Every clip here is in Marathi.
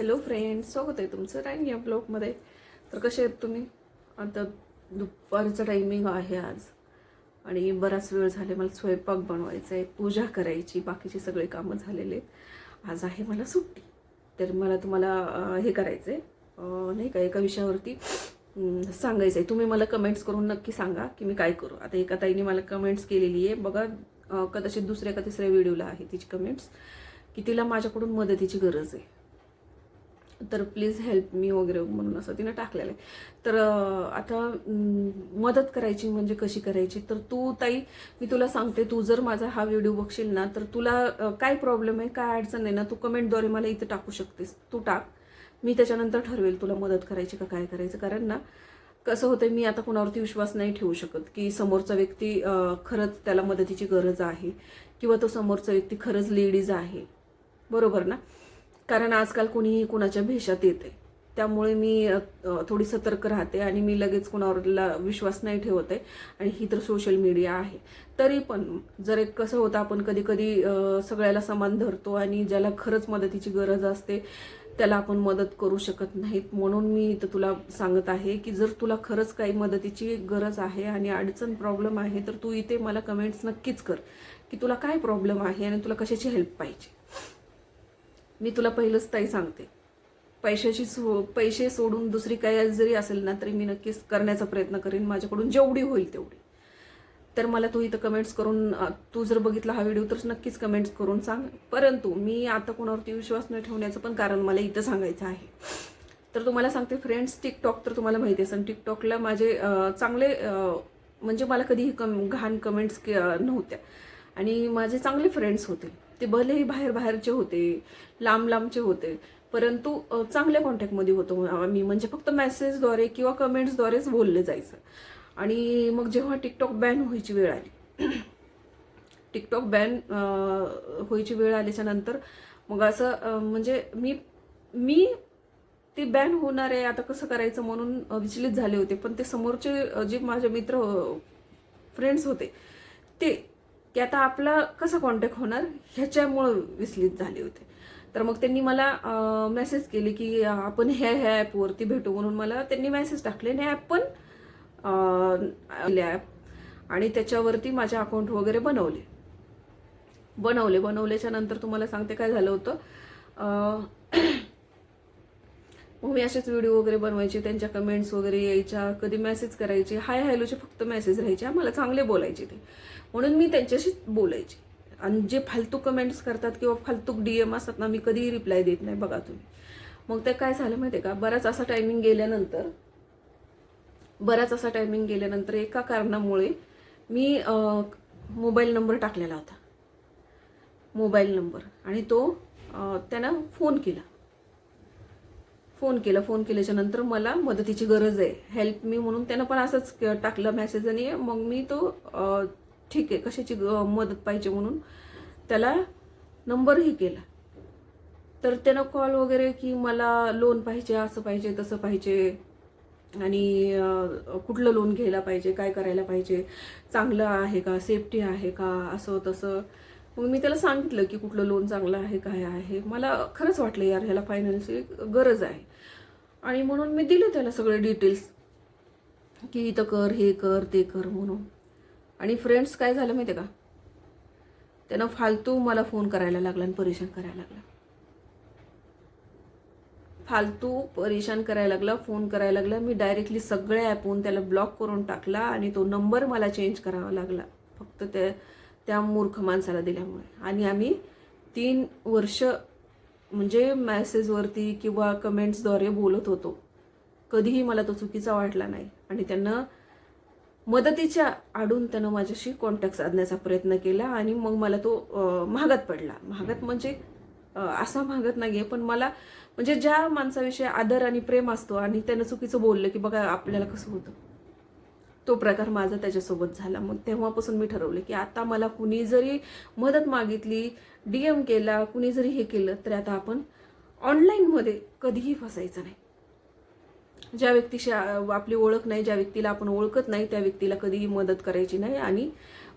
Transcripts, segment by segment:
हॅलो फ्रेंड स्वागत आहे तुमचं राईन या ब्लॉगमध्ये तर कसे आहेत तुम्ही? आता दुपारचं टायमिंग आहे आज. आणि बराच वेळ झाले मला स्वयंपाक बनवायचा आहे पूजा करायची बाकीचे सगळे कामं झालेले आहेत. आज आहे मला सुट्टी. तर मला तुम्हाला हे करायचं आहे नाही का एका विषयावरती सांगायचं आहे तुम्ही मला कमेंट्स करून नक्की सांगा की मी काय करू. आता एका ताईने मला कमेंट्स केलेली आहे. बघा कदाचित दुसऱ्या का तिसऱ्या व्हिडिओला आहे तिची कमेंट्स की तिला माझ्याकडून मदतीची गरज आहे. तर प्लीज हेल्प मी वगैरे म्हणून असं तिनं टाकलेलं आहे. तर आता मदत करायची म्हणजे कशी करायची? तर तू ताई मी तुला सांगते तू जर माझा हा व्हिडिओ बघशील ना तर तुला काय प्रॉब्लेम आहे काय अडचण आहे ना तू कमेंटद्वारे मला इथे टाकू शकतेस. तू टाक. मी त्याच्यानंतर ठरवेल तुला मदत करायची का काय करायचं. कारण ना कसं होतं मी आता कुणावरती विश्वास नाही ठेवू शकत की समोरचा व्यक्ती खरंच त्याला मदतीची गरज आहे किंवा तो समोरचा व्यक्ती खरंच लेडीज आहे. बरोबर ना? कारण आजकाल कोणीही कुणाच्या भेशात येते. त्यामुळे मी थोडी सतर्क राहते आणि मी लगेच कुणावरला विश्वास नाही ठेवत आहे आणि ही तर सोशल मीडिया आहे. तरी पण जर एक कसं होतं आपण कधी कधी सगळ्याला समान धरतो आणि ज्याला खरंच मदतीची गरज असते त्याला आपण मदत करू शकत नाहीत. म्हणून मी इथं तुला सांगत आहे की जर तुला खरंच काही मदतीची गरज आहे आणि अडचण प्रॉब्लेम आहे तर तू इथे मला कमेंट्स नक्कीच कर की तुला काय प्रॉब्लेम आहे आणि तुला कशाची हेल्प पाहिजे. मी तुला पहिलंच ताई सांगते. पैशाची सो पैसे सोडून दुसरी काय जरी असेल ना तरी मी नक्कीच करण्याचा प्रयत्न करेन. माझ्याकडून जेवढी होईल तेवढी. तर मला तू इथं कमेंट्स करून तू जर बघितला हा व्हिडिओ तर नक्कीच कमेंट्स करून सांग. परंतु मी आता कोणावरती विश्वास न ठेवण्याचं पण कारण मला इथं सांगायचं आहे. तर तुम्हाला सांगते फ्रेंड्स टिकटॉक तर तुम्हाला माहिती असेल. टिकटॉकला माझे चांगले म्हणजे मला कधीही कम घाण कमेंट्स नव्हत्या. आणि माझे चांगले फ्रेंड्स होते. ते भलेही बाहेर बाहेरचे होते लांब लांबचे होते परंतु चांगल्या कॉन्टॅक्टमध्ये होतो आम्ही. म्हणजे फक्त मेसेजद्वारे किंवा कमेंट्सद्वारेच बोलले जायचं. आणि मग जेव्हा टिकटॉक बॅन व्हायची वेळ आली टिकटॉक बॅन व्हायची वेळ आल्याच्यानंतर मग असं म्हणजे मी मी ते बॅन होणार आहे आता कसं करायचं म्हणून विचलित झाले होते. पण ते समोरचे जे माझे मित्र फ्रेंड्स होते ते की आता आपला कसा कॉन्टॅक्ट होणार? ह्याच्यामुळं विचलित झाले होते. तर मग त्यांनी मला मेसेज केले की आपण ह्या ह्या ॲपवरती भेटू. म्हणून मला त्यांनी मेसेज टाकले आणि ॲप पण ॲप आणि त्याच्यावरती माझे अकाउंट वगैरे बनवले. बनवले बनवल्याच्या नंतर तुम्हाला सांगते काय झालं होतं. मग मी असेच व्हिडिओ वगैरे बनवायचे त्यांच्या कमेंट्स वगैरे यायच्या कधी मेसेज करायचे. हाय हॅलोचे फक्त मेसेज राहायचे. मला चांगले बोलायचे ते. म्हणून मी त्यांच्याशीच बोलायचे. आणि जे फालतू कमेंट्स करतात किंवा फालतू डी एम असतात ना मी कधीही रिप्लाय देत नाही. बघा तुम्ही. मग ते काय झालं माहिती आहे का? बराच असा टायमिंग गेल्यानंतर बराच असा टायमिंग गेल्यानंतर एका कारणामुळे मी मोबाईल नंबर टाकलेला होता. मोबाईल नंबर आणि तो त्यानं फोन केला. फोन केला फोन केल्याच्यानंतर मला मदतीची गरज आहे. हेल्प मी म्हणून त्यानं पण असंच टाकलं मेसेज आणि मग मी तो ठीक आहे कशाची ग- मदत पाहिजे म्हणून त्याला नंबरही केला. तर त्यानं कॉल वगैरे की मला लोन पाहिजे असं पाहिजे तसं पाहिजे आणि कुठलं लोन घ्यायला पाहिजे काय करायला पाहिजे चांगलं आहे का सेफ्टी आहे का असं तसं. मग मी त्याला सांगितलं की कुठलं लोन चांगलं आहे काय आहे. मला खरंच वाटलं यार ह्याला फायनान्सची गरज आहे. आणि म्हणून मी दिले त्याला सगळे डिटेल्स की इथं कर हे कर ते कर म्हणून. आणि फ्रेंड्स काय झालं माहिती आहे का? त्यानं फालतू मला फोन करायला लागला आणि परेशान करायला लागला. फालतू परेशान करायला लागला फोन करायला लागला. मी डायरेक्टली सगळ्या ॲपहून त्याला ब्लॉक करून टाकला आणि तो नंबर मला चेंज करावा लागला. फक्त त्या त्या मूर्ख माणसाला दिल्यामुळे. आणि आम्ही तीन वर्ष म्हणजे मेसेजवरती किंवा कमेंट्सद्वारे बोलत होतो. कधीही मला तो चुकीचा वाटला नाही. आणि त्यांना मदतीच्या आडून त्यानं माझ्याशी कॉन्टॅक्ट साधण्याचा प्रयत्न केला आणि मग मला तो महागात पडला. महागात म्हणजे असा महागात नाही पण मला म्हणजे ज्या माणसाविषयी आदर आणि प्रेम असतो आणि त्यानं चुकीचं बोललं की बघा आपल्याला कसं होतं. तो प्रकार माझा त्याच्यासोबत झाला. मग तेव्हापासून मी ठरवले की आता मला कुणी जरी मदत मागितली डी एम केला कुणी जरी हे केलं तर आता आपण ऑनलाईनमध्ये कधीही फसायचं नाही. ज्या व्यक्तीशी आपली ओळख नाही ज्या व्यक्तीला आपण ओळखत नाही त्या व्यक्तीला कधीही मदत करायची नाही आणि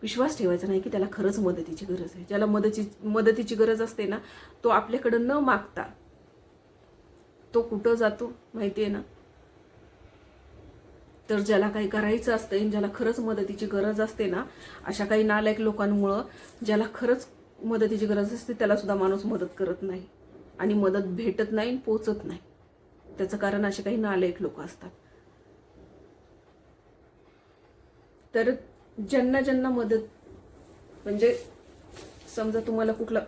विश्वास ठेवायचा नाही की त्याला खरंच मदतीची गरज आहे. ज्याला मदतीची मदतीची गरज असते ना तो आपल्याकडं न मागता तो कुठं जातो माहिती आहे ना? तर ज्याला काही करायचं असतं आणि ज्याला खरंच मदतीची गरज असते ना अशा काही नालायक लोकांमुळं ज्याला खरंच मदतीची गरज असते त्याला सुद्धा माणूस मदत करत नाही. आणि मदत भेटत नाही आणि पोचत नाही. त्याचं कारण असे काही नालायक लोक असतात. तर ज्यांना ज्यांना मदत म्हणजे समजा तुम्हाला कुठला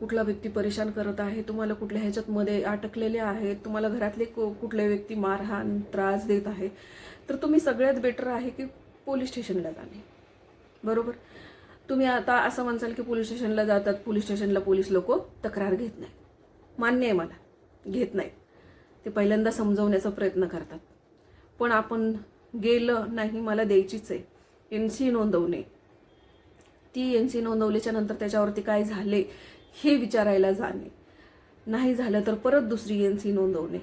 कुठला व्यक्ती परेशान करत आहे तुम्हाला कुठल्या ह्याच्यात मध्ये अटकलेले आहेत तुम्हाला घरातले कु- कुठले व्यक्ती मारहाण त्रास देत आहे तर तुम्ही सगळ्यात बेटर आहे की पोलीस स्टेशनला जाणे. बरोबर? तुम्ही आता असं म्हणसाल की पोलीस स्टेशनला जातात पोलीस स्टेशनला पोलीस लोक तक्रार घेत नाही मान्य आहे मला. घेत नाहीत. ते पहिल्यांदा समजवण्याचा प्रयत्न करतात. पण आपण गेलं नाही मला द्यायचीच आहे. एन सी नोंदवणे. ती एन सी नोंदवल्याच्या नंतर त्याच्यावरती काय झाले हे विचारायला जाणे. नाही झालं तर परत दुसरी एन सी नोंदवणे.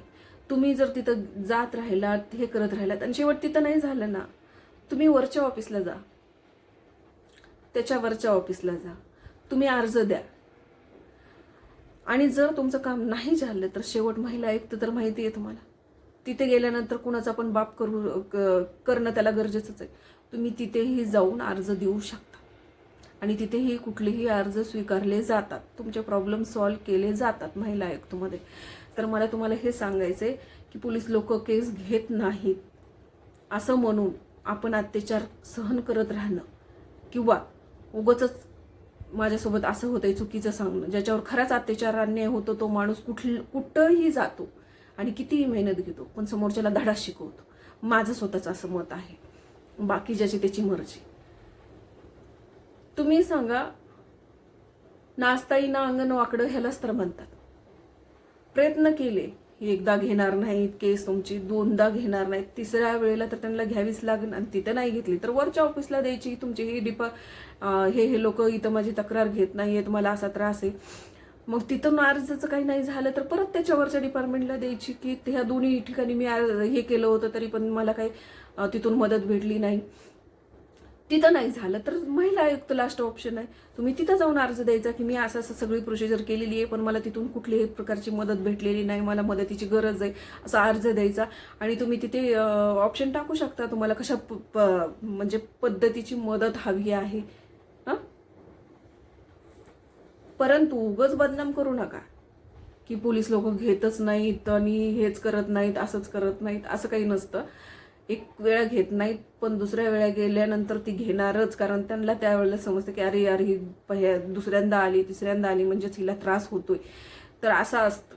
तुम्ही जर तिथं जात राहिलात हे करत राहिलात आणि शेवट तिथं नाही झालं ना तुम्ही वरच्या ऑफिसला जा. त्याच्या वरच्या ऑफिसला जा. तुम्ही अर्ज द्या. आणि जर तुमचं काम नाही झालं तर शेवट महिला आयुक्त तर माहिती आहे तुम्हाला. तिथे गेल्यानंतर कुणाचा पण बाप करू क- करणं त्याला गरजेचंच आहे. तुम्ही तिथेही जाऊन अर्ज देऊ शकता. आणि तिथेही कुठलेही अर्ज स्वीकारले जातात. तुमचे प्रॉब्लेम सॉल्व्ह केले जातात महिला आयुक्तमध्ये. तर मला तुम्हाला हे सांगायचं आहे की पोलीस लोक केस घेत नाहीत. असं म्हणून आपण अत्याचार सहन करत राहणं किंवा उगच माझ्यासोबत असं होतंय चुकीचं सांगणं ज्याच्यावर खराच अत्याचार अन्याय होतो तो माणूस कुठल कुठंही जातो आणि कितीही मेहनत घेतो पण समोरच्याला धडा शिकवतो. माझं स्वतःचं असं मत आहे. बाकी ज्याची त्याची मर्जी. तुम्ही सांगा नाचता ना अंगण वाकडं ह्यालाच तर म्हणतात. प्रयत्न केले. एकदा घेणार नाहीत केस तुमची दोनदा घेणार नाहीत तिसऱ्या वेळेला तर त्यांना घ्यावीच लागेल आणि तिथं नाही घेतली. तर वरच्या ऑफिसला द्यायची तुमची ही डिपा हे हे लोक इथं माझी तक्रार घेत नाही आहेत मला असा त्रास आहे. मग तिथं अर्जाचं काही नाही झालं तर परत त्याच्यावरच्या डिपार्टमेंटला द्यायची की ह्या दोन्ही ठिकाणी मी हे केलं होतं तरी पण मला काही तिथून मदत भेटली नाही. तिथं नाही झालं तर महिला आयुक्त लास्ट ऑप्शन आहे. तुम्ही तिथं जाऊन अर्ज द्यायचा की मी असं असं सगळी प्रोसिजर केलेली आहे पण मला तिथून कुठलीही प्रकारची मदत भेटलेली नाही मला मदतीची गरज आहे असा अर्ज द्यायचा. आणि तुम्ही तिथे ऑप्शन टाकू शकता. तुम्हाला कशा प- प- म्हणजे पद्धतीची मदत हवी आहे. हां? परंतु उगच बदनाम करू नका. की पोलीस लोक घेतच नाहीत आणि हेच करत नाहीत असंच करत नाहीत असं काही नसतं. एक वेळा घेत नाहीत पण दुसऱ्या वेळा गेल्यानंतर ती घेणारच. कारण त्यांना त्यावेळेला समजतं की अरे यार ही पहिल्या दुसऱ्यांदा आली तिसऱ्यांदा आली म्हणजेच हिला त्रास होतोय. तर असं असतं.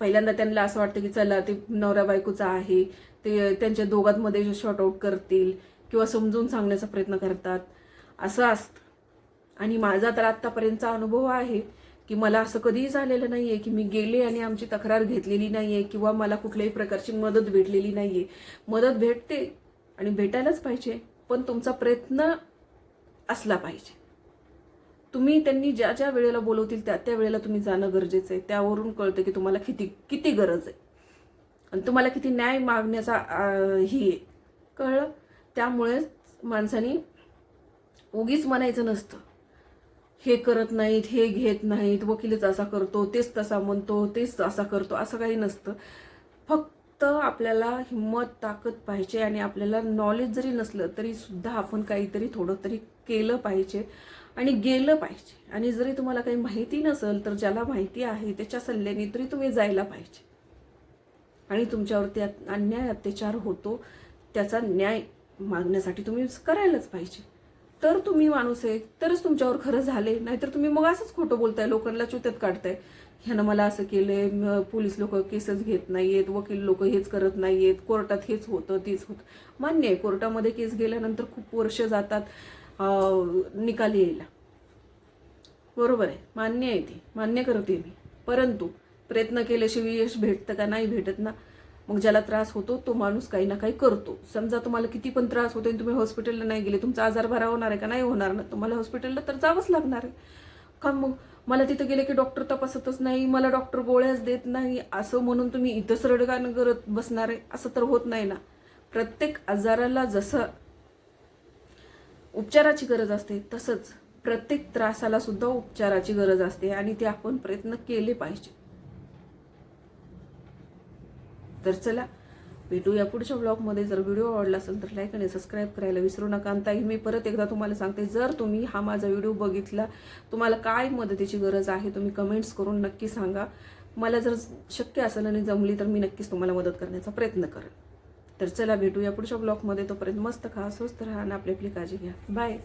पहिल्यांदा त्यांना असं वाटतं की चला ते नवऱ्या बायकोचं आहे ते त्यांच्या दोघांमध्ये शॉर्ट आऊट करतील किंवा समजून सांगण्याचा प्रयत्न करतात. असं असतं. आणि माझा तर आत्तापर्यंतचा अनुभव आहे. की मला असं कधीही झालेलं नाही आहे की मी गेले आणि आमची तक्रार घेतलेली नाही आहे किंवा मला कुठल्याही प्रकारची मदत भेटलेली नाही आहे मदत भेटते आणि भेटायलाच पाहिजे पण तुमचा प्रयत्न असला पाहिजे. तुम्ही त्यांनी ज्या ज्या वेळेला बोलवतील त्या त्या वेळेला तुम्ही जाणं गरजेचं आहे त्यावरून कळतं की तुम्हाला किती किती गरज आहे. आणि तुम्हाला किती न्याय मागण्याचा ही आहे. कळलं? त्यामुळेच माणसानी उगीच म्हणायचं नसतं. हे करत नाहीत हे घेत नाहीत वकीलच असा करतो तेच तसा म्हणतो तेच असा करतो असं काही नसतं. फक्त आपल्याला हिंमत ताकद पाहिजे आणि आपल्याला नॉलेज जरी नसलं तरी सुद्धा आपण काहीतरी थोडं तरी केलं पाहिजे आणि गेलं पाहिजे. आणि जरी तुम्हाला काही माहिती नसेल तर ज्याला माहिती आहे त्याच्या सल्ल्याने तरी तुम्ही जायला पाहिजे. आणि तुमच्यावरती अन्याय अत्याचार होतो त्याचा न्याय मागण्यासाठी तुम्ही करायलाच पाहिजे. तर तुम्ही माणूस आहे तरच तुमच्यावर खरं झाले नाहीतर तुम्ही मग असंच खोटं बोलताय लोकांना चुत्यात काढताय. ह्यानं मला असं केलंय पोलीस लोक केसच घेत नाहीयेत वकील लोक हेच करत नाहीयेत कोर्टात हेच होतं तेच होतं. मान्य आहे कोर्टामध्ये केस गेल्यानंतर खूप वर्ष जातात निकाल यायला. बरोबर आहे मान्य आहे ते मान्य करते मी. परंतु प्रयत्न केल्याशिवाय यश भेटतं का नाही भेटत ना? मग ज्याला त्रास होतो तो माणूस काही ना काही करतो. समजा तुम्हाला किती पण त्रास होतो आणि तुम्ही हॉस्पिटलला नाही गेले तुमचा आजार बरा होणार आहे का? नाही होणार ना. तुम्हाला हॉस्पिटलला तर जावंच लागणार आहे. का मग? मला तिथं गेले की डॉक्टर तपासतच नाही मला डॉक्टर गोळ्याच देत नाही. असं म्हणून तुम्ही इथंच रडगाणं करत बसणार आहे. असं तर होत नाही ना. प्रत्येक आजाराला जसं उपचाराची गरज असते तसंच प्रत्येक त्रासाला सुद्धा उपचाराची गरज असते आणि ते आपण प्रयत्न केले पाहिजे तर चला भेटूया पुढच्या ब्लॉगमध्ये जर व्हिडिओ आवडला असेल तर लाईक आणि सबस्क्राईब करायला विसरू नका. आणि मी परत एकदा तुम्हाला सांगते जर तुम्ही हा माझा व्हिडिओ बघितला तुम्हाला काय मदतीची गरज आहे तुम्ही कमेंट्स करून नक्की सांगा. मला जर शक्य असेल आणि जमली तर मी नक्कीच तुम्हाला मदत करण्याचा प्रयत्न करेन. तर चला भेटूया पुढच्या ब्लॉगमध्ये तोपर्यंत मस्त खा स्वस्त राहा आणि आपली आपली काळजी घ्या. बाय